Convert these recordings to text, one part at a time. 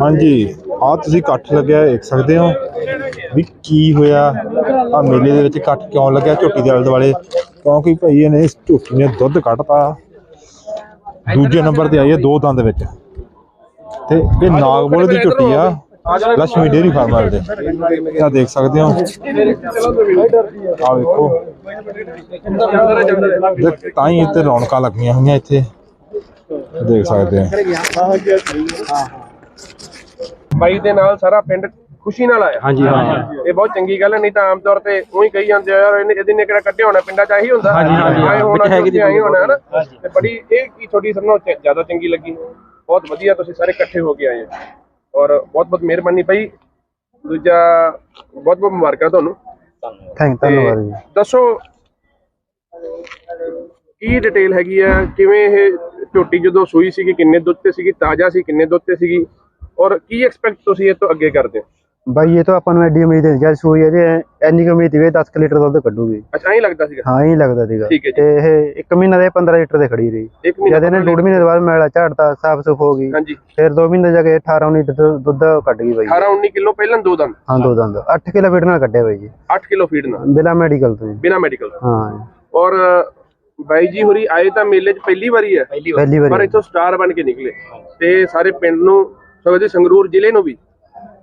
ਹਾਂਜੀ। ਆ ਤੁਸੀਂ ਇਕੱਠ ਲੱਗਿਆ ਦੇਖ ਸਕਦੇ ਹੋ ਵੀ ਕੀ ਹੋਇਆ। ਆ ਮੇਲੇ ਦੇ ਵਿੱਚ ਇਕੱਠ ਕਿਉਂ ਲੱਗਿਆ, ਝੋਟੀ ਦੇ ਆਲੇ ਦੁਆਲੇ? ਕਿਉਂਕਿ ਭਾਈ ਇਹਨੇ ਇਸ ਝੋਟੀ ਨੇ ਦੁੱਧ ਕੱਢਤਾ। ਦੂਜੇ ਨੰਬਰ ਤੇ ਆਈ ਹੈ ਦੋ ਦੰਦ ਵਿੱਚ। ਤੇ ਇਹ ਨਾਗਬੋਲ ਦੀ ਝੋਟੀ ਆ ਲక్ష్ਮੀ ਡੇਰੀ ਫਾਰਮਰ ਵਾਲੇ ਦੇ। ਆ ਦੇਖ ਸਕਦੇ ਹੋ। ਆ ਵੇਖੋ। ਤੇ ਤਾਂ ਹੀ ਇੱਥੇ ਰੌਣਕਾਂ ਲੱਗੀਆਂ ਹੋਈਆਂ ਇੱਥੇ। ਦੇਖ ਸਕਦੇ ਹੋ। ਬਾਈ ਦੇ ਨਾਲ ਸਾਰਾ ਪਿੰਡ ਖੁਸ਼ੀ ਨਾਲ ਆਇਆ। ਹਾਂਜੀ ਹਾਂ। ਇਹ ਬਹੁਤ ਚੰਗੀ ਗੱਲ ਹੈ ਨਹੀਂ ਤਾਂ ਆਮ ਤੌਰ ਤੇ ਉਹੀ ਕਹੀ ਜਾਂਦੇ ਆ ਯਾਰ ਇਹਨੇ ਇਹਦੇ ਨੇ ਕਿਹੜਾ ਕੱਢਿਆ ਹੋਣਾ ਪਿੰਡਾਂ ਚ ਆਹੀ ਹੁੰਦਾ। ਹਾਂਜੀ ਹਾਂਜੀ ਆਏ ਹੋਣਾ ਹੈਗੀ ਆਹੀ ਹੋਣਾ ਹੈ ਨਾ ਤੇ ਬੜੀ ਇਹ ਕੀ ਤੁਹਾਡੀ ਸਭ ਨਾਲੋਂ ਜ਼ਿਆਦਾ ਚੰਗੀ ਲੱਗੀ। ਬਹੁਤ ਵਧੀਆ ਤੁਸੀਂ ਸਾਰੇ ਇਕੱਠੇ ਹੋ ਕੇ ਆਏ ਹੋ। ਔਰ ਬਹੁਤ ਬਹੁਤ ਮਿਹਰਬਾਨੀ ਭਾਈ ਦੂਜਾ ਬਹੁਤ ਬਹੁਤ ਮੁਬਾਰਕਾਂ ਤੁਹਾਨੂੰ। ਥੈਂਕ ਧੰਨਵਾਦ ਜੀ। ਦੱਸੋ ਕੀ ਡਿਟੇਲ ਹੈਗੀ ਆ? ਕਿਵੇਂ ਇਹ ਝੋਟੀ ਜਦੋਂ ਸੂਈ ਸੀਗੀ ਕਿੰਨੇ ਦੁੱਧ ਤੇ ਸੀਗੀ? ਤਾਜ਼ਾ ਸੀ ਕਿੰਨੇ ਦੁੱਧ ਤੇ ਸੀਗੀ? ਔਰ ਕੀ ਐਕਸਪੈਕਟ ਤੁਸੀਂ ਇਹ ਤੋਂ ਅੱਗੇ ਕਰਦੇ ਹੋ? ਬਾਈ ਇਹ ਤਾਂ ਆਪਾਂ ਨੂੰ ਐਡੀ ਉਮੀਦ ਹੈ ਜਦ ਸੂਈ ਹੈ ਜੇ ਇੰਨੀ ਕੁ ਉਮੀਦ ਵੀ 10 ਲੀਟਰ ਦੁੱਧ ਕੱਢੂਗੀ। ਅੱਛਾ ਐਂ ਲੱਗਦਾ ਸੀਗਾ? ਹਾਂ ਇਹ ਲੱਗਦਾ ਸੀਗਾ। ਠੀਕ ਹੈ ਜੀ। ਤੇ ਇਹ 1 ਮਹੀਨਾ ਦੇ 15 ਲੀਟਰ ਦੇ ਖੜੀ ਰਹੀ। ਇੱਕ ਮਹੀਨਾ ਜਦ ਇਹਨੇ ਡੂਢ ਮਹੀਨੇ ਦੇ ਬਾਅਦ ਮੈਲਾ ਝਾੜਤਾ ਸਾਫ਼ ਸੁਫ ਹੋ ਗਈ। ਹਾਂਜੀ। ਫਿਰ 2 ਮਹੀਨੇ ਜਾ ਕੇ 18 19 ਲੀਟਰ ਦੁੱਧ ਕੱਢ ਗਈ ਬਾਈ। 18 19 ਕਿਲੋ ਪਹਿਲਾਂ ਦੋ ਦੰਦ। ਹਾਂ ਦੋ ਦੰਦ। 8 ਕਿਲੋ ਫੀਡ ਨਾਲ ਕੱਢਿਆ ਬਾਈ ਜੀ। 8 ਕਿਲੋ ਫੀਡ ਨਾਲ? ਬਿਨਾ ਮੈਡੀਕਲ ਤੋਂ ਜੀ। ਬਿਨਾ ਮੈਡੀਕਲ ਹਾਂ। ਔਰ ਬਾਈ ਜੀ ਹੋਰੀ ਆਏ ਤਾਂ ਮੇਲੇ 'ਚ ਪਹਿਲੀ ਵਾਰੀ ਹੈ? ਪਹਿਲੀ ਪਰ ਵਾਰੀ। ਇੱਥੋਂ ਸਟਾਰ ਬਣ ਕੇ ਨਿਕਲੇ। ਤੇ ਸਾਰੇ ਪਿੰਡ ਨੂੰ ਸਗੋਂ ਸੰਗਰੂਰ ਜ਼ਿਲ੍ਹੇ ਨੂੰ ਵੀ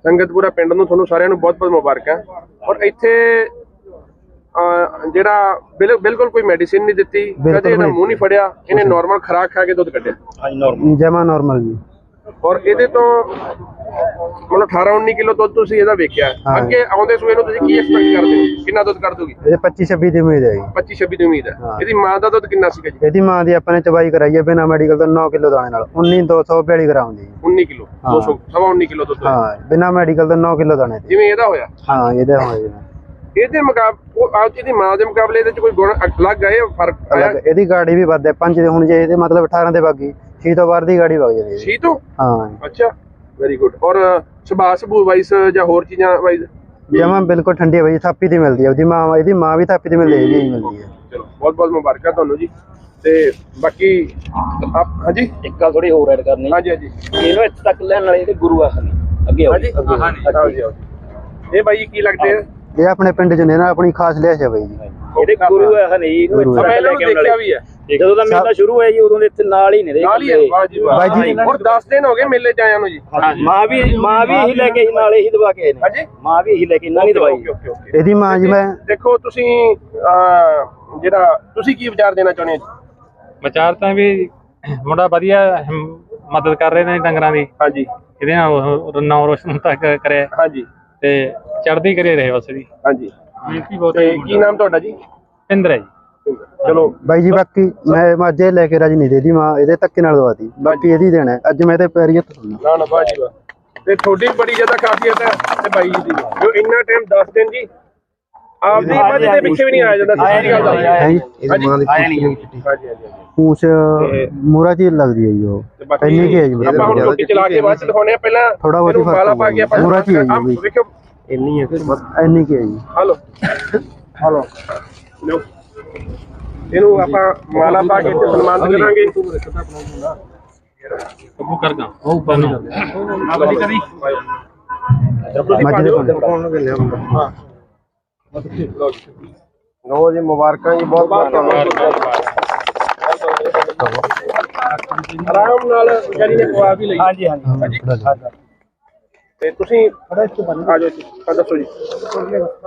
ਸੰਗਤਪੁਰਾ ਪਿੰਡ ਨੂੰ ਤੁਹਾਨੂੰ ਸਾਰਿਆਂ ਨੂੰ ਬਹੁਤ ਬਹੁਤ ਮੁਬਾਰਕਾਂ। ਔਰ ਇੱਥੇ ਜਿਹੜਾ ਬਿਲ- ਬਿਲਕੁਲ ਕੋਈ ਮੈਡੀਸਿਨ ਨਹੀਂ ਦਿੱਤੀ ਕਦੇ ਇਹਦਾ ਮੂੰਹ ਨਹੀਂ ਫੜਿਆ ਇਹਨੇ ਨਾਰਮਲ ਖੁਰਾਕ ਖਾ ਕੇ ਦੁੱਧ ਕੱਢਿਆ। ਜਮਾ ਨਾਰਮਲ ਜੀ। ਔਰ ਇਹਦੇ ਤੋਂ ਮਤਲਬ 18 19 ਕਿਲੋ ਦੁੱਧ ਤੁਸੀਂ ਇਹਦਾ ਵੇਖਿਆ। ਹਾਂ। ਅੱਗੇ ਆਉਂਦੇ ਸੂਏ ਨੂੰ ਤੁਸੀਂ ਕੀ ਐਕਸਪੈਕਟ ਕਰਦੇ ਹੋ? ਕਿੰਨਾ ਦੁੱਧ ਕੱਢ ਦੋਗੀ ਇਹ 25 26 ਦੀ ਉਮੀਦ ਹੈ ਜੀ। 25 26 ਦੀ ਉਮੀਦ ਹੈ। ਹਾਂ। ਇਹਦੀ ਮਾਂ ਦਾ ਦੁੱਧ ਕਿੰਨਾ ਸੀਗਾ ਜੀ? ਇਹਦੀ ਮਾਂ ਦੀ ਆਪਾਂ ਨੇ ਚਵਾਈ ਕਰਾਈ ਹੈ ਬਿਨਾ ਮੈਡੀਕਲ ਤੋਂ 9 ਕਿਲੋ ਦਾਣੇ ਨਾਲ। 19 242 ਗ੍ਰਾਮ ਦੀ। 19 ਕਿਲੋ ਹਾਂ। 200 ਸਵਾ 19 ਕਿਲੋ ਦੁੱਧ ਹੋਇਆ। ਹਾਂ ਬਿਨਾ ਮੈਡੀਕਲ ਤੋਂ 9 ਕਿਲੋ ਦਾਣੇ ਦੀ ਜਿਵੇਂ ਇਹਦਾ ਹੋਇਆ? ਹਾਂ ਇਹਦੇ ਹੋਏ ਜੀ। ਇਹਦੇ ਮੁਕਾਬਲੇ ਉਹ ਇਹਦੀ ਮਾਂ ਦੇ ਮੁਕਾਬਲੇ ਇਹਦੇ ਚ ਕੋਈ ਗੁਣ ਅਲੱਗ ਆਏ ਫ਼ਰਕ ਆਇਆ ਅਲੱਗ? ਇਹਦੀ ਗਾੜੀ ਵੀ ਵੱਧ ਹੈ ਪੰਜ ਦੇ ਹੁਣ ਜੇ ਇਹਦੇ ਮਤਲਬ 18 ਦੇ ਬਾਗੀ ਛੇ ਤੋਂ ਦੀ ਗਾੜੀ ਵਗ ਜਾਂਦੀ ਹੈ ਸੀ ਤੋਂ? ਹਾਂ। ਅੱਛਾ ਵੈਰੀ ਗੁੱਡ ਔਰ ਸੁਭਾਅ ਸੁਭੂ ਵਾਈਸ ਜਾਂ ਹੋਰ ਚੀਜ਼ਾਂ ਵਾਈਸ? ਜਮਾ ਬਿਲਕੁਲ ਠੰਡੀ ਹੈ ਬਾਈ ਥਾਪੀ ਦੀ ਮਿਲਦੀ ਹੈ। ਉਹਦੀ ਮਾਂ ਇਹਦੀ ਮਾਂ ਵੀ ਥਾਪੀ ਦੀ ਮਿਲਦੀ ਹੈ ਵੀ ਮਿਲਦੀ ਹੈ। ਚਲੋ ਬਹੁਤ ਬਹੁਤ ਮੁਬਾਰਕਾਂ ਤੁਹਾਨੂੰ ਜੀ। ਤੇ ਬਾਕੀ ਆਪ ਹਾਂਜੀ? ਇੱਕ ਗੱਲ ਥੋੜੀ ਹੋਰ ਐਡ ਕਰਨੀ। ਹਾਂਜੀ ਹਾਂਜੀ। ਇਹਨੂੰ ਇੱਥੇ ਤੱਕ ਲੈਣ ਵਾਲੇ ਇਹਦੇ ਗੁਰੂ ਆਖਣ ਅੱਗੇ ਆਓ ਹਾਂਜੀ? ਹਾਂਜੀ ਹਾਂਜੀ। ਇਹ ਬਾਈ ਜੀ ਕੀ ਲੱਗਦੇ ਆ? ਇਹ ਆਪਣੇ ਪਿੰਡ ਚ ਨੇ ਨਾ ਆਪਣੀ ਖਾਸ ਲਿਆਸ ਹੈ ਬਾਈ ਜੀ। ਇਹਦੇ ਗੁਰੂ ਆਖਣ ਜੀ ਇਹਨੂੰ ਇੱਥੇ ਮੈਂ ਇਹਨਾਂ ਲੈ ਨੂੰ ਕੇ ਆਉਣ ਦੇਖਿਆ ਵੀ ਹੈ। ਜਦੋਂ ਦਾ ਮੇਲਾ ਸ਼ੁਰੂ ਹੋਇਆ ਜੀ ਉਦੋਂ ਦੇ ਇੱਥੇ ਨਾਲ ਹੀ ਨੇ ਦੇ ਨਾਲ ਹੀ ਹੈ ਵਾਹ ਜੀ। ਵਾਹ ਬਾਈ ਜੀ, ਔਰ 10 ਦਿਨ ਹੋ ਗਏ ਮੇਲੇ ਚ ਆਇਆਂ ਨੂੰ ਜੀ। ਮਾਂ ਵੀ ਮਾਂ ਵੀ ਇਹੀ ਲੈ ਕੇ ਹੀ ਨਾਲ ਇਹੀ ਦਵਾ ਕੇ ਆਏ ਨੇ। ਹਾਂਜੀ। ਮਾਂ ਵੀ ਇਹੀ ਲੈ ਕੇ ਇਹਨਾਂ ਨਹੀਂ ਦਵਾਈ। Okay okay okay. ਇਹਦੀ ਮਾਂ ਜੀ ਮੈਂ ਦੇਖੋ ਤੁਸੀਂ ਅਹ, ਜਿਹੜਾ ਤੁਸੀਂ ਕੀ ਵਿਚਾਰ ਦੇਣਾ ਚਾਹੁੰਦੇ ਹੋ ਜੀ? ਵਿਚਾਰ ਤਾਂ ਵੀ ਮੁੰਡਾ ਵਧੀਆ ਹਮ, ਮਦਦ ਕਰ ਰਹੇ ਨੇ ਡੰਗਰਾਂ ਦੀ। ਹਾਂਜੀ। ਇਹਦੇ ਨਾਲ ਉਹ ਨਾਮ ਰੋਸ਼ਨ ਤੱਕ ਕਰਿਆ। ਹਾਂਜੀ। ਤੇ ਚੜ੍ਹਦੀ ਕਰੇ ਰਹੇ ਬਸ ਹਾਂਜੀ। ਬੇਨਤੀ ਬਹੁਤ ਤੇ ਕੀ ਨਾਮ ਤੁਹਾਡਾ ਜੀ? ਪਿੰਦਰ ਹੈ। ਜੀ ਚਲੋ। ਬਾਈ ਜੀ ਬਾਕੀ ਮੈਂ ਮਾਝੇ ਲੈ ਕੇ ਰਾਜੀ ਨਹੀਂ ਦੇਦੀ ਮਾਂ ਇਹਦੇ ਧੱਕੇ ਨਾਲ ਦਵਾਤੀ ਬਾਕੀ ਇਹਦੀ ਦੇਣਾ ਹੈ। ਅੱਜ ਮੈਂ ਤੇ ਪੈਰੀ ਹੱਥ ਨਾ ਨਾ ਬਾਜੀ ਵਾ। ਤੇ ਤੁਹਾਡੀ ਬੜੀ ਜ਼ਿਆਦਾ ਖਾਸੀਅਤ ਹੈ ਤੇ ਬਾਈ ਜੀ ਦੀ। ਜੋ ਇੰਨਾ ਟਾਈਮ 10 ਦਿਨ ਜੀ ਆਪਦੀ ਮੱਝ ਦੇ ਪਿੱਛੇ ਵੀ ਨਹੀਂ ਆਇਆ ਜਾਂਦਾ ਸੱਚੀ ਗੱਲ ਦਾ ਹੈ ਜੀ। ਇਹਦੀ ਮਾਂ ਦੀ ਆਇਆ ਨਹੀਂ ਹਾਂਜੀ ਹਾਂਜੀ ਹਾਂਜੀ। ਪੂਛ ਮੂਰਾ ਜੀ ਲੱਗਦੀ ਹੈ ਜੀ ਉਹ। ਤੇ ਬਾਕੀ ਇੰਨੀ ਕੀ ਹੈ ਜੀ ਆਪਾਂ ਹੁਣ ਰੋਟੀ ਚਲਾ ਕੇ ਬਾਅਦ ਚ ਦਿਖਾਉਣੇ ਆ ਪਹਿਲਾਂ ਥੋੜ੍ਹਾ ਬਹੁਤ ਇਹਨੂੰ ਫ਼ਰਕ ਮਾਲਾ ਪਾ ਕੇ ਆਪਾਂ ਪੂਰਾ ਕੀ ਹੈ ਜੀ ਆਹ ਬਈ। ਵੇਖੋ ਇੰਨੀ ਹੈ ਫਿਰ ਬਸ ਇੰਨੀ ਕੀ ਹੈ ਜੀ। ਹਲੋ ਹਲੋ ਇਹਨੂੰ ਆਪਾਂ ਮਾਲਾ ਪਾ ਕੇ ਤੇ ਸਨਮਾਨਿਤ ਕਰਾਂਗੇ। ਉਹ ਕਰਗਾ ਉਹ ਕਦੀ ਮੱਝ ਦੇ ਕੋਲ ਲੋ ਜੀ ਮੁਬਾਰਕਾਂ ਜੀ ਬਹੁਤ ਬਹੁਤ ਆਰਾਮ ਨਾਲ ਜਾਨੀ ਨੇ ਪਵਾ ਵੀ ਲਈ। ਹਾਂਜੀ। ਹਾਂਜੀ। ਤੇ ਤੁਸੀਂ ਆ ਜਾਓ ਜੀ ਆ ਦੱਸੋ ਜੀ।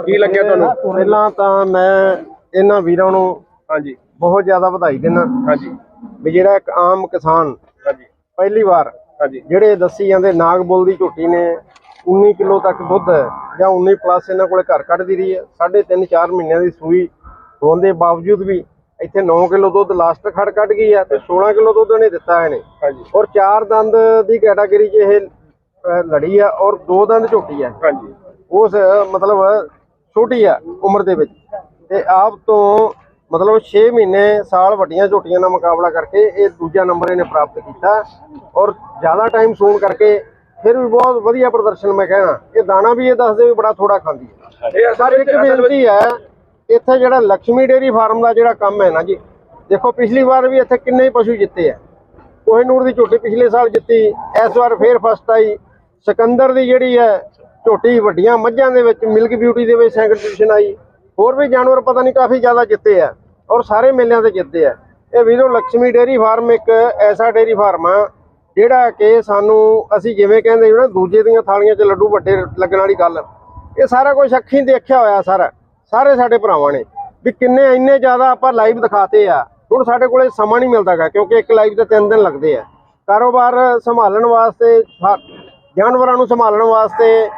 ਕੀ ਲੱਗਿਆ ਤੁਹਾਨੂੰ? ਪਹਿਲਾਂ ਤਾਂ ਮੈਂ ਇਹਨਾਂ ਵੀਰਾਂ ਨੂੰ ਹਾਂਜੀ। ਬਹੁਤ ਜ਼ਿਆਦਾ ਵਧਾਈ ਦਿੰਦਾ। ਹਾਂਜੀ। ਵੀ ਜਿਹੜਾ ਇੱਕ ਆਮ ਕਿਸਾਨ ਹਾਂਜੀ। ਪਹਿਲੀ ਵਾਰ ਹਾਂਜੀ। ਜਿਹੜੇ ਦੱਸੀ ਜਾਂਦੇ ਨਾਗਬੁੱਲ ਦੀ ਝੋਟੀ ਨੇ 19 ਕਿਲੋ ਤੱਕ ਦੁੱਧ ਜਾਂ 19 ਪਲੱਸ ਇਹਨਾਂ ਕੋਲੇ ਘਰ ਕੱਢਦੀ ਰਹੀ ਹੈ ਸਾਢੇ ਤਿੰਨ 4 ਮਹੀਨਿਆਂ ਦੀ ਸੂਈ ਹੋਣ ਦੇ ਬਾਵਜੂਦ ਵੀ ਇੱਥੇ 9 ਕਿਲੋ ਦੁੱਧ ਲਾਸਟ ਖੜ ਕੱਢ ਗਈ ਹੈ ਤੇ 16 ਕਿਲੋ ਦੁੱਧ ਇਹਨੇ ਦਿੱਤਾ ਇਹਨੇ। ਹਾਂਜੀ। ਔਰ ਚਾਰ ਦੰਦ ਦੀ ਕੈਟਾਗਰੀ 'ਚ ਇਹ ਲੜੀ ਆ ਔਰ ਦੋ ਦੰਦ ਝੋਟੀ ਹੈ ਹਾਂਜੀ। ਉਸ ਮਤਲਬ ਛੋਟੀ ਆ ਉਮਰ ਦੇ ਵਿੱਚ। ਤੇ ਆਪ ਤੋਂ ਮਤਲਬ 6 ਮਹੀਨੇ ਸਾਲ ਵੱਡੀਆਂ ਝੋਟੀਆਂ ਦਾ ਮੁਕਾਬਲਾ ਕਰਕੇ ਇਹ ਦੂਜਾ ਨੰਬਰ ਇਹਨੇ ਪ੍ਰਾਪਤ ਕੀਤਾ। ਔਰ ਜ਼ਿਆਦਾ ਟਾਈਮ ਸੂਣ ਕਰਕੇ ਫਿਰ ਵੀ ਬਹੁਤ ਵਧੀਆ ਪ੍ਰਦਰਸ਼ਨ ਮੈਂ ਕਹਿਣਾ। ਇਹ ਦਾਣਾ ਵੀ ਇਹ ਦੱਸਦੇ ਵੀ ਬੜਾ ਥੋੜਾ ਖਾਂਦੀ ਹੈ ਇਹ ਸਰ ਇੱਕ ਬੇਨਤੀ ਹੈ ਇੱਥੇ ਜਿਹੜਾ ਲక్ష్ਮੀ ਡੇਰੀ ਫਾਰਮ ਦਾ ਜਿਹੜਾ ਕੰਮ ਹੈ ਨਾ ਜੀ ਦੇਖੋ ਪਿਛਲੀ ਵਾਰ ਵੀ ਇੱਥੇ ਕਿੰਨੇ ਪਸ਼ੂ ਜਿੱਤੇ ਆ। ਕੋਹਿਨੂਰ ਦੀ ਝੋਟੀ ਪਿਛਲੇ ਸਾਲ ਜਿੱਤੀ ਇਸ ਵਾਰ ਫੇਰ ਫਸਟ ਆਈ। ਸਿਕੰਦਰ ਦੀ ਜਿਹੜੀ ਹੈ ਝੋਟੀ ਵੱਡੀਆਂ ਮੱਝਾਂ ਦੇ ਵਿੱਚ ਮਿਲਕ ਬਿਊਟੀ ਦੇ ਵਿੱਚ ਸੈਕੰਡ ਆਈ। ਹੋਰ ਵੀ ਜਾਨਵਰ ਪਤਾ ਨਹੀਂ ਕਾਫੀ ਜ਼ਿਆਦਾ ਜਿੱਤੇ ਆ ਔਰ ਸਾਰੇ ਮੇਲਿਆਂ ਤੇ ਜਿੱਤੇ ਆ। ਇਹ ਵੀਰੋ ਲక్ష్ਮੀ ਡੇਅਰੀ ਫਾਰਮ ਇੱਕ ਐਸਾ ਡੇਅਰੀ ਫਾਰਮ ਆ, ਜਿਹੜਾ ਕਿ ਸਾਨੂੰ ਅਸੀਂ ਜਿਵੇਂ ਕਹਿੰਦੇ ਜਿਹੜਾ ਦੂਜੇ ਦੀਆਂ ਥਾਲੀਆਂ 'ਚ ਲੱਡੂ ਵੱਡੇ ਲੱਗਣ ਵਾਲੀ ਗੱਲ। ਇਹ ਸਾਰਾ ਕੁਝ ਅੱਖੀਂ ਦੇਖਿਆ ਹੋਇਆ ਸਾਰਾ। ਸਾਰੇ ਸਾਡੇ ਭਰਾਵਾਂ ਨੇ। ਵੀ ਕਿੰਨੇ ਇੰਨੇ ਜ਼ਿਆਦਾ ਆਪਾਂ ਲਾਈਵ ਦਿਖਾਤੇ ਆ। ਹੁਣ ਸਾਡੇ ਕੋਲੇ ਸਮਾਂ ਨਹੀਂ ਮਿਲਦਾਗਾ, ਕਿਉਂਕਿ ਇੱਕ ਲਾਈਵ ਤੇ ਤਿੰਨ ਦਿਨ ਲੱਗਦੇ ਆ। ਕਾਰੋਬਾਰ ਸੰਭਾਲਣ ਵਾਸਤੇ ਫਾ- ਜਾਨਵਰਾਂ ਨੂੰ ਸੰਭਾਲਣ ਵਾਸਤੇ,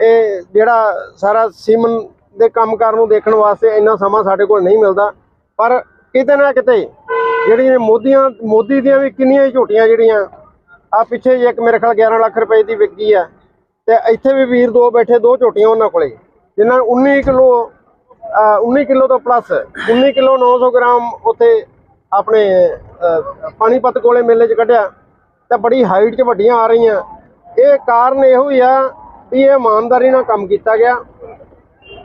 ਇਹ ਜਿਹੜਾ ਸਾਰਾ ਸੀਮਨ ਦੇ ਕੰਮਕਾਰ ਨੂੰ ਦੇਖਣ ਵਾਸਤੇ ਇੰਨਾ ਸਮਾਂ ਸਾਡੇ ਕੋਲ ਨਹੀਂ ਮਿਲਦਾ। ਪਰ ਕਿਤੇ ਨਾ ਕਿਤੇ ਜਿਹੜੀਆਂ ਮੋਦੀਆਂ, ਮੋਦੀ ਦੀਆਂ ਵੀ ਕਿੰਨੀਆਂ ਹੀ ਝੋਟੀਆਂ ਜਿਹੜੀਆਂ ਆ ਪਿੱਛੇ ਜੇ ਇੱਕ ਮੇਰੇ ਖਿਆਲ 11 ਲੱਖ ਰੁਪਏ ਦੀ ਵਿਕੀ ਆ। ਤੇ ਇੱਥੇ ਵੀ ਵੀਰ ਦੋ ਬੈਠੇ, ਦੋ ਝੋਟੀਆਂ ਉਹਨਾਂ ਕੋਲੇ, ਜਿਨ੍ਹਾਂ ਨੂੰ 19 ਕਿਲੋ 19 ਕਿਲੋ ਤੋਂ ਪਲੱਸ 19 ਕਿਲੋ 900 ਗ੍ਰਾਮ ਉੱਥੇ ਆਪਣੇ ਪਾਣੀਪਤ ਕੋਲੇ ਮੇਲੇ 'ਚ ਕੱਢਿਆ। ਤਾਂ ਬੜੀ ਹਾਈਟ 'ਚ ਵੱਡੀਆਂ ਆ ਰਹੀਆਂ। ਇਹ ਕਾਰਨ ਇਹੋ ਹੀ ਆ ਵੀ ਇਹ ਇਮਾਨਦਾਰੀ ਨਾਲ ਕੰਮ ਕੀਤਾ ਗਿਆ।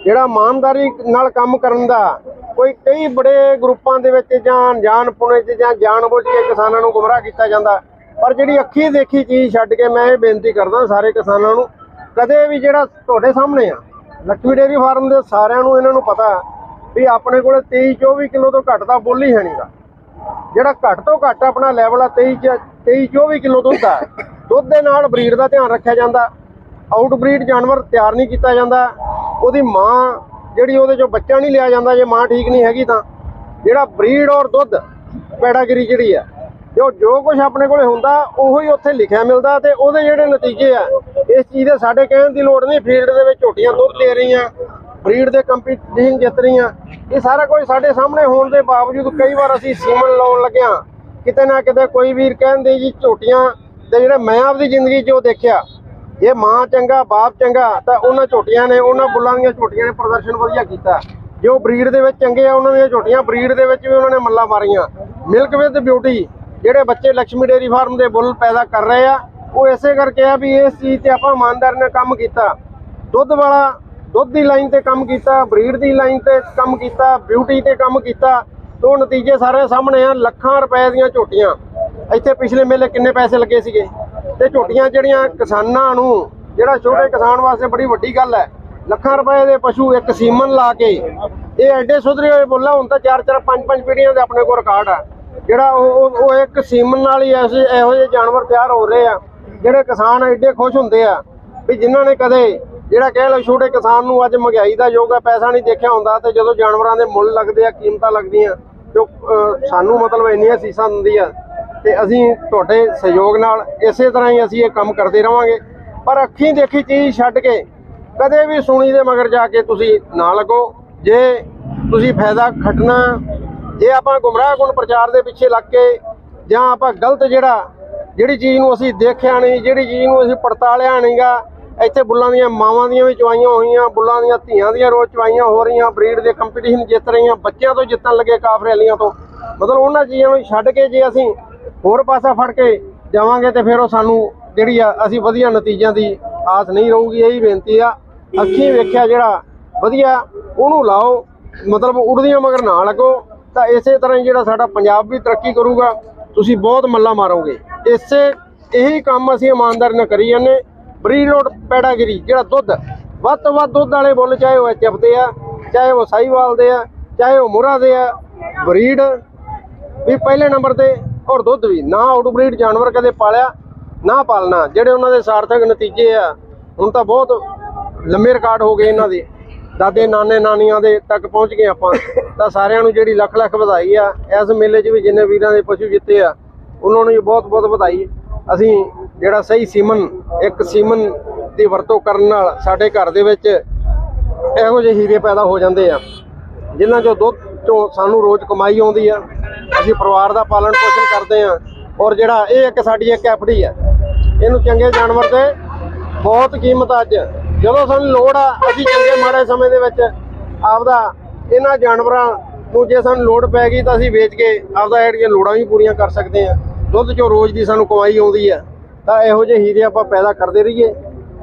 ਜਿਹੜਾ ਇਮਾਨਦਾਰੀ ਨਾਲ ਕੰਮ ਕਰਨ ਦਾ ਕੋਈ ਕਈ ਬੜੇ ਗਰੁੱਪਾਂ ਦੇ ਵਿੱਚ ਜਾਂ ਅਣਜਾਣ ਪੁਣੇ 'ਚ ਜਾਂ ਜਾਣਬੁੱਝ ਕੇ ਕਿਸਾਨਾਂ ਨੂੰ ਗੁੰਮਰਾਹ ਕੀਤਾ ਜਾਂਦਾ। ਪਰ ਜਿਹੜੀ ਅੱਖੀ ਦੇਖੀ ਚੀਜ਼ ਛੱਡ ਕੇ ਮੈਂ ਇਹ ਬੇਨਤੀ ਕਰਦਾ ਸਾਰੇ ਕਿਸਾਨਾਂ ਨੂੰ, ਕਦੇ ਵੀ ਜਿਹੜਾ ਤੁਹਾਡੇ ਸਾਹਮਣੇ ਆ ਲక్ష్ਮੀ ਡੇਅਰੀ ਫਾਰਮ ਦੇ ਸਾਰਿਆਂ ਨੂੰ ਇਹਨਾਂ ਨੂੰ ਪਤਾ ਵੀ ਆਪਣੇ ਕੋਲੇ 23 24 ਕਿਲੋ ਤੋਂ ਘੱਟ ਦਾ ਬੋਲੀ ਹੀ ਹੈ ਨਹੀਂਗਾ ਜਿਹੜਾ ਘੱਟ ਤੋਂ ਘੱਟ ਆਪਣਾ ਲੈਵਲ ਆ 23 ਚ 23 24 ਕਿਲੋ ਦੁੱਧ ਆ ਦੁੱਧ ਦੇ ਨਾਲ ਬਰੀਡ ਦਾ ਧਿਆਨ ਰੱਖਿਆ ਜਾਂਦਾ। ਆਊਟ ਬਰੀਡ ਜਾਨਵਰ ਤਿਆਰ ਨਹੀਂ ਕੀਤਾ ਜਾਂਦਾ। ਉਹਦੀ ਮਾਂ ਜਿਹੜੀ ਉਹਦੇ ਚੋਂ ਬੱਚਾ ਨਹੀਂ ਲਿਆ ਜਾਂਦਾ, ਜੇ ਮਾਂ ਠੀਕ ਨਹੀਂ ਹੈਗੀ ਤਾਂ। ਜਿਹੜਾ ਬਰੀਡ ਔਰ ਦੁੱਧ ਪੈਡਾਗਰੀ ਜਿਹੜੀ ਆ ਜੋ ਜੋ ਕੁਝ ਆਪਣੇ ਕੋਲੇ ਹੁੰਦਾ, ਉਹੋ ਹੀ ਉੱਥੇ ਲਿਖਿਆ ਮਿਲਦਾ ਤੇ ਉਹਦੇ ਜਿਹੜੇ ਨਤੀਜੇ ਆ, ਇਸ ਚੀਜ਼ ਦੇ ਸਾਡੇ ਕਹਿਣ ਦੀ ਲੋੜ ਨਹੀਂ। ਫੀਲਡ ਦੇ ਵਿੱਚ ਝੋਟੀਆਂ ਦੁੱਧ ਦੇ ਰਹੀਆਂ, ਬਰੀਡ ਦੇ ਕੰਪੀਟੀਸ਼ਨ ਜਿੱਤ ਰਹੀਆਂ। ਇਹ ਸਾਰਾ ਕੁਝ ਸਾਡੇ ਸਾਹਮਣੇ ਹੋਣ ਦੇ ਬਾਵਜੂਦ ਕਈ ਵਾਰ ਅਸੀਂ ਸੀਮਨ ਲਾਉਣ ਲੱਗਿਆ। ਕਿਤੇ ਨਾ ਕਿਤੇ ਕੋਈ ਵੀਰ ਕਹਿੰਦੇ ਜੀ, ਝੋਟੀਆਂ ਤੇ ਜਿਹੜਾ ਮੈਂ ਆਪਦੀ ਜ਼ਿੰਦਗੀ 'ਚ ਉਹ ਦੇਖਿਆ, ਇਹ ਮਾਂ ਚੰਗਾ, ਬਾਪ ਚੰਗਾ, ਤਾਂ ਉਹਨਾਂ ਝੋਟੀਆਂ ਨੇ, ਉਹਨਾਂ ਬੁੱਲਾਂ ਦੀਆਂ ਝੋਟੀਆਂ ਨੇ ਪ੍ਰਦਰਸ਼ਨ ਵਧੀਆ ਕੀਤਾ। ਜੋ ਬਰੀਡ ਦੇ ਵਿੱਚ ਚੰਗੇ ਆ, ਉਹਨਾਂ ਦੀਆਂ ਝੋਟੀਆਂ ਬਰੀਡ ਦੇ ਵਿੱਚ ਵੀ ਉਹਨਾਂ ਨੇ ਮੱਲਾ ਮਾਰੀਆਂ। ਮਿਲਕ ਵਿਦ ਬਿਊਟੀ ਜਿਹੜੇ ਬੱਚੇ ਲక్ష్ਮੀ ਡੇਅਰੀ ਫਾਰਮ ਦੇ ਬੁੱਲ ਪੈਦਾ ਕਰ ਰਹੇ ਆ, ਉਹ ਇਸੇ ਕਰਕੇ ਆ ਵੀ ਇਸ ਚੀਜ਼ ਤੇ ਆਪਾਂ ਇਮਾਨਦਾਰ ਨਾਲ ਕੰਮ ਕੀਤਾ। ਦੁੱਧ ਵਾਲਾ ਦੁੱਧ ਦੀ ਲਾਈਨ ਤੇ ਕੰਮ ਕੀਤਾ, ਬਰੀਡ ਦੀ ਲਾਈਨ ਤੇ ਕੰਮ ਕੀਤਾ ਬਿਊਟੀ ਤੇ ਕੰਮ ਕੀਤਾ, ਤੋਂ ਨਤੀਜੇ ਸਾਰੇ ਸਾਹਮਣੇ ਆ, ਲੱਖਾਂ ਰੁਪਏ ਦੀਆਂ ਝੋਟੀਆਂ। ਇੱਥੇ ਪਿਛਲੇ ਮੇਲੇ ਕਿੰਨੇ ਪੈਸੇ ਲੱਗੇ ਸੀਗੇ? ਤੇ ਝੋਟੀਆਂ ਜਿਹੜੀਆਂ ਕਿਸਾਨਾਂ ਨੂੰ ਜਿਹੜਾ ਛੋਟੇ ਕਿਸਾਨ ਵਾਸਤੇ ਬੜੀ ਵੱਡੀ ਗੱਲ ਹੈ ਲੱਖਾਂ ਰੁਪਏ ਦੇ ਪਸ਼ੂ ਇੱਕ ਸੀਮਨ ਲਾ ਕੇ ਇਹ ਐਡੇ ਸੁਧਰੇ ਹੋਏ ਬੋਲਾ ਹੁਣ ਤਾਂ ਚਾਰ ਚਾਰ ਪੰਜ ਪੰਜ ਪੀੜੀਆਂ ਦੇ ਆਪਣੇ ਕੋਲ ਰਿਕਾਰਡ ਆ। ਜਿਹੜਾ ਉਹ ਉਹ- ਇੱਕ ਸੀਮਨ ਨਾਲ ਹੀ ਐਸੇ ਇਹੋ ਜਿਹੇ ਜਾਨਵਰ ਤਿਆਰ ਹੋ ਰਹੇ ਆ ਜਿਹੜੇ ਕਿਸਾਨ ਐਡੇ ਖੁਸ਼ ਹੁੰਦੇ ਆ ਵੀ ਜਿਨ੍ਹਾਂ ਨੇ ਕਦੇ ਜਿਹੜਾ ਕਹਿ ਲਓ ਛੋਟੇ ਕਿਸਾਨ ਨੂੰ ਅੱਜ ਮਹਿੰਗਾਈ ਦਾ ਯੁੱਗ ਆ ਪੈਸਾ ਨਹੀਂ ਦੇਖਿਆ ਹੁੰਦਾ ਤੇ ਜਦੋਂ ਜਾਨਵਰਾਂ ਦੇ ਮੁੱਲ ਲੱਗਦੇ ਆ ਕੀਮਤਾਂ ਲੱਗਦੀਆਂ ਜੋ ਅਹ, ਸਾਨੂੰ ਮਤਲਬ ਇੰਨੀਆਂ ਸੀਸਾਂ ਦਿੰਦੀਆਂ ਤੇ ਅਸੀਂ ਤੁਹਾਡੇ ਸਹਿਯੋਗ ਨਾਲ ਇਸੇ ਤਰ੍ਹਾਂ ਹੀ ਅਸੀਂ ਇਹ ਕੰਮ ਕਰਦੇ ਰਵਾਂਗੇ। ਪਰ ਅੱਖੀਂ ਦੇਖੀ ਚੀਜ਼ ਛੱਡ ਕੇ ਕਦੇ ਵੀ ਸੁਣੀ ਦੇ ਮਗਰ ਜਾ ਕੇ ਤੁਸੀਂ ਨਾ ਲੱਗੋ। ਜੇ ਤੁਸੀਂ ਫਾਇਦਾ ਖੱਟਣਾ, ਜੇ ਆਪਾਂ ਗੁੰਮਰਾਹ ਗੁਣ ਪ੍ਰਚਾਰ ਦੇ ਪਿੱਛੇ ਲੱਗ ਕੇ ਜਾਂ ਆਪਾਂ ਗਲਤ ਜਿਹੜਾ, ਜਿਹੜੀ ਚੀਜ਼ ਨੂੰ ਅਸੀਂ ਦੇਖਿਆ ਨਹੀਂ, ਜਿਹੜੀ ਚੀਜ਼ ਨੂੰ ਅਸੀਂ ਪੜਤਾਲਿਆ ਨਹੀਂਗਾ, ਇੱਥੇ ਬੁੱਲਾਂ ਦੀਆਂ ਮਾਵਾਂ ਦੀਆਂ ਵੀ ਚਵਾਈਆਂ ਹੋਈਆਂ, ਬੁੱਲਾਂ ਦੀਆਂ ਧੀਆਂ ਦੀਆਂ ਰੋਜ਼ ਚਵਾਈਆਂ ਹੋ ਰਹੀਆਂ, ਬਰੀਡ ਦੇ ਕੰਪੀਟੀਸ਼ਨ ਜਿੱਤ ਰਹੀਆਂ, ਬੱਚਿਆਂ ਤੋਂ ਜਿੱਤਣ ਲੱਗੇ ਕਾਫ ਰੈਲੀਆਂ ਤੋਂ। ਮਤਲਬ ਉਹਨਾਂ ਚੀਜ਼ਾਂ ਨੂੰ ਛੱਡ ਕੇ ਜੇ ਅਸੀਂ ਹੋਰ ਪਾਸਾ ਫੜ ਕੇ ਜਾਵਾਂਗੇ ਤੇ ਫਿਰ ਉਹ ਸਾਨੂੰ ਜਿਹੜੀ ਆ, ਅਸੀਂ ਵਧੀਆ ਨਤੀਜਿਆਂ ਦੀ ਆਸ ਨਹੀਂ ਰਹੂਗੀ, ਇਹੀ ਬੇਨਤੀ ਆ। ਅੱਖੀਂ ਵੇਖਿਆ ਜਿਹੜਾ ਵਧੀਆ, ਉਹਨੂੰ ਲਾਓ। ਮਤਲਬ ਉੜਦੀਆਂ ਮਗਰ ਨਾ ਲੱਗੋ। ਤਾਂ ਇਸੇ ਤਰ੍ਹਾਂ ਹੀ ਜਿਹੜਾ ਸਾਡਾ ਪੰਜਾਬ ਵੀ ਤਰੱਕੀ ਕਰੂਗਾ, ਤੁਸੀਂ ਬਹੁਤ ਮੱਲਾ ਮਾਰੋਗੇ। ਇਸੇ, ਇਹੀ ਕੰਮ ਅਸੀਂ ਇਮਾਨਦਾਰੀ ਨਾਲ ਕਰੀ ਜਾਂਦੇ। ਬਰੀਡ ਰੋਡ ਪੈਡਾਗਰੀ ਜਿਹੜਾ ਦੁੱਧ, ਵੱਧ ਤੋਂ ਵੱਧ ਦੁੱਧ ਵਾਲੇ ਬੁੱਲ, ਚਾਹੇ ਉਹ ਐਚਐਫ ਦੇ ਆ, ਚਾਹੇ ਉਹ ਸਾਈਵਾਲ ਦੇ ਆ, ਚਾਹੇ ਉਹ ਮੁਰਾ ਦੇ ਆ, ਬਰੀਡ, ਵੀ ਪਹਿਲੇ ਨੰਬਰ ਤੇ ਔਰ ਦੁੱਧ ਵੀ, ਨਾ ਆਊਟਬਰੀਡ ਜਾਨਵਰ ਕਦੇ ਪਾਲਿਆ, ਨਾ ਪਾਲਣਾ। ਜਿਹੜੇ ਉਹਨਾਂ ਦੇ ਸਾਰਥਕ ਨਤੀਜੇ ਆ, ਹੁਣ ਤਾਂ ਬਹੁਤ ਲੰਮੇ ਰਿਕਾਰਡ ਹੋ ਗਏ ਇਹਨਾਂ ਦੇ। ਦਾਦੇ, ਨਾਨੇ, ਨਾਨੀਆਂ ਦੇ ਤੱਕ ਪਹੁੰਚ ਗਏ ਆਪਾਂ। ਤਾਂ ਸਾਰਿਆਂ ਨੂੰ ਜਿਹੜੀ ਲੱਖ ਲੱਖ ਵਧਾਈ ਆ, ਇਸ ਮੇਲੇ 'ਚ ਵੀ ਜਿੰਨੇ ਵੀਰਾਂ ਦੇ ਪਸ਼ੂ ਜਿੱਤੇ ਆ, ਉਹਨਾਂ ਨੂੰ ਵੀ ਬਹੁਤ ਬਹੁਤ ਵਧਾਈ। ਅਸੀਂ ਜਿਹੜਾ ਸਹੀ ਸੀਮਨ, ਇੱਕ ਸੀਮਨ ਦੀ ਵਰਤੋਂ ਕਰਨ ਨਾਲ ਸਾਡੇ ਘਰ ਦੇ ਵਿੱਚ ਇਹੋ ਜਿਹੇ ਹੀਰੇ ਪੈਦਾ ਹੋ ਜਾਂਦੇ ਆ, ਜਿਨ੍ਹਾਂ ਚੋਂ ਦੁੱਧ ਚੋਂ ਸਾਨੂੰ ਰੋਜ਼ ਕਮਾਈ ਆਉਂਦੀ ਆ। ਅਸੀਂ ਪਰਿਵਾਰ ਦਾ ਪਾਲਣ ਪੋਸ਼ਣ ਕਰਦੇ ਆ ਔਰ ਜਿਹੜਾ ਇਹ ਇੱਕ ਸਾਡੀ ਇੱਕ ਐਫਡੀ ਹੈ, ਇਹਨੂੰ ਚੰਗੇ ਜਾਨਵਰ ਤੇ ਬਹੁਤ ਕੀਮਤ ਅੱਜ। ਜਦੋਂ ਸਾਨੂੰ ਲੋੜ ਆ, ਅਸੀਂ ਚੰਗੇ ਮਾੜੇ ਸਮੇਂ ਦੇ ਵਿੱਚ ਆਪਦਾ ਇਹਨਾਂ ਜਾਨਵਰਾਂ ਨੂੰ ਜੇ ਸਾਨੂੰ ਲੋੜ ਪੈ ਗਈ ਤਾਂ ਅਸੀਂ ਵੇਚ ਕੇ ਆਪਦਾ ਜਿਹੜੀਆਂ ਲੋੜਾਂ ਵੀ ਪੂਰੀਆਂ ਕਰ ਸਕਦੇ ਆ ਦੁੱਧ ਚੋਂ ਰੋਜ਼ ਦੀ ਸਾਨੂੰ ਕਮਾਈ ਆਉਂਦੀ ਆ ਤਾਂ ਇਹੋ ਜਿਹੇ ਹੀਰੇ ਆਪਾਂ ਪੈਦਾ ਕਰਦੇ ਰਹੀਏ,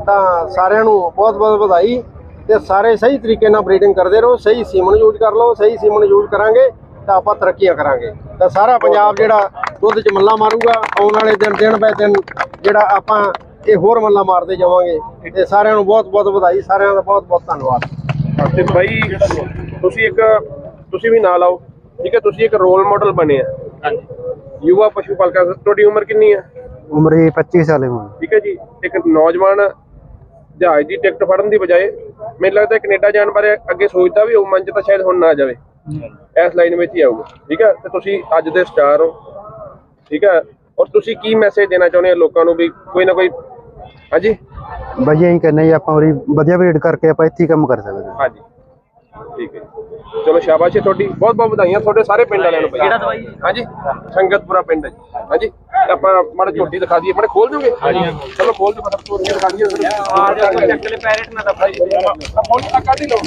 ਤਾਂ ਸਾਰਿਆਂ ਨੂੰ ਬਹੁਤ ਬਹੁਤ ਵਧਾਈ ਤੇ ਸਾਰੇ ਸਹੀ ਤਰੀਕੇ ਨਾਲ ਬਰੀਡਿੰਗ ਕਰਦੇ ਰਹੋ, ਸਹੀ ਸੀਮਨ ਯੂਜ਼ ਕਰ ਲਓ, ਸਹੀ ਸੀਮਨ ਯੂਜ਼ ਕਰਾਂਗੇ। ਤਾਂ ਆਪਾਂ ਤਰੱਕੀਆਂ ਕਰਾਂਗੇ। ਤਾਂ ਸਾਰਾ ਪੰਜਾਬ ਜਿਹੜਾ ਦੁੱਧ 'ਚ ਮੱਲਾ ਮਾਰੂਗਾ ਆਉਣ ਵਾਲੇ ਦਿਨ ਦਿਨ ਬੈ ਦਿਨ ਜਿਹੜਾ ਆਪਾਂ ਇਹ ਹੋਰ ਮੱਲਾ ਮਾਰਦੇ ਜਾਵਾਂਗੇ। ਤੇ ਸਾਰਿਆਂ ਨੂੰ ਬਹੁਤ ਬਹੁਤ ਵਧਾਈ ਸਾਰਿਆਂ ਦਾ ਬਹੁਤ ਬਹੁਤ ਧੰਨਵਾਦ। ਤੇ ਬਾਈ ਤੁਸੀਂ ਇੱਕ ਤੁਸੀਂ ਵੀ ਨਾਲ ਆਓ ਠੀਕ ਹੈ? ਤੁਸੀਂ ਇੱਕ ਰੋਲ ਮਾਡਲ ਬਣੇ ਆ। ਹਾਂਜੀ। ਯੁਵਾ ਪਸ਼ੂ ਪਾਲਕਾਂ ਤੁਹਾਡੀ ਉਮਰ ਕਿੰਨੀ ਹੈ ਉਮਰ ਹੀ 25 ਸਾਲ ਹੈ ਹੁਣ। ਠੀਕ ਹੈ ਜੀ। ਇੱਕ ਨੌਜਵਾਨ ਜਹਾਜ਼ ਦੀ ਟਿਕਟ ਫੜਨ ਦੀ ਬਜਾਏ ਮੈਨੂੰ ਲੱਗਦਾ ਕੈਨੇਡਾ ਜਾਣ ਬਾਰੇ ਅੱਗੇ ਸੋਚਦਾ ਵੀ ਉਹ ਮੰਚ ਤਾਂ ਸ਼ਾਇਦ ਹੁਣ ਨਾ ਜਾਵੇ। ਇਸ ਲਾਈਨ ਵਿੱਚ ਹੀ ਆਊਗਾ। ਠੀਕ ਹੈ? ਤੇ ਤੁਸੀਂ ਅੱਜ ਦੇ ਸਟਾਰ ਹੋ। ਠੀਕ ਹੈ? ਔਰ ਤੁਸੀਂ ਕੀ ਮੈਸੇਜ ਦੇਣਾ ਚਾਹੁੰਦੇ ਹੋ ਲੋਕਾਂ ਨੂੰ ਵੀ ਕੋਈ ਨਾ ਕੋਈ ਹਾਂਜੀ? ਬਾਈ ਇਹੀ ਕਹਿੰਦੇ ਜੀ ਆਪਾਂ ਉਰੀ ਵਧੀਆ ਵੇਟ ਕਰਕੇ ਆਪਾਂ ਇੱਥੇ ਹੀ ਕੰਮ ਕਰ ਸਕਦੇ ਹਾਂ। ਹਾਂਜੀ। ਠੀਕ ਹੈ ਜੀ। ਚਲੋ ਸ਼ਾਬਾਸ਼ ਹੈ ਤੁਹਾਡੀ। ਬਹੁਤ ਬਹੁਤ ਵਧਾਈਆਂ ਤੁਹਾਡੇ ਸਾਰੇ ਪਿੰਡ ਵਾਲਿਆਂ ਨੂੰ ਕਿਹੜਾ ਦਵਾਈ ਹਾਂਜੀ? ਸੰਗਤਪੁਰਾ ਪਿੰਡ ਹੈ ਜੀ। ਹਾਂਜੀ? ਆਪਾਂ ਮਾੜਾ ਝੋਟੀ ਦਿਖਾ ਦਈਏ। ਮਾੜਾ ਖੋਲ ਦੋਗੇ ਹਾਂਜੀ ਚਲੋ ਖੋਲ ਫਟਾਫਟ ਤੋੜ ਕੇ ਦਿਖਾ ਦਈਏ। ਆ ਪੈਰਟ ਨਾ ਕੱਢ ਹੀ ਲਓ।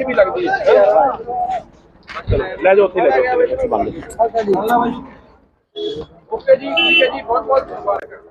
ਵੀ ਲੱਗਦੀ ਹੈ ਚਲੋ ਲੈ ਜਾਓ ਉੱਥੇ ਲੈ ਜਾਓ ਓਕੇ ਜੀ ਠੀਕ ਹੈ ਜੀ ਬਹੁਤ ਬਹੁਤ ਧੰਨਵਾਦ।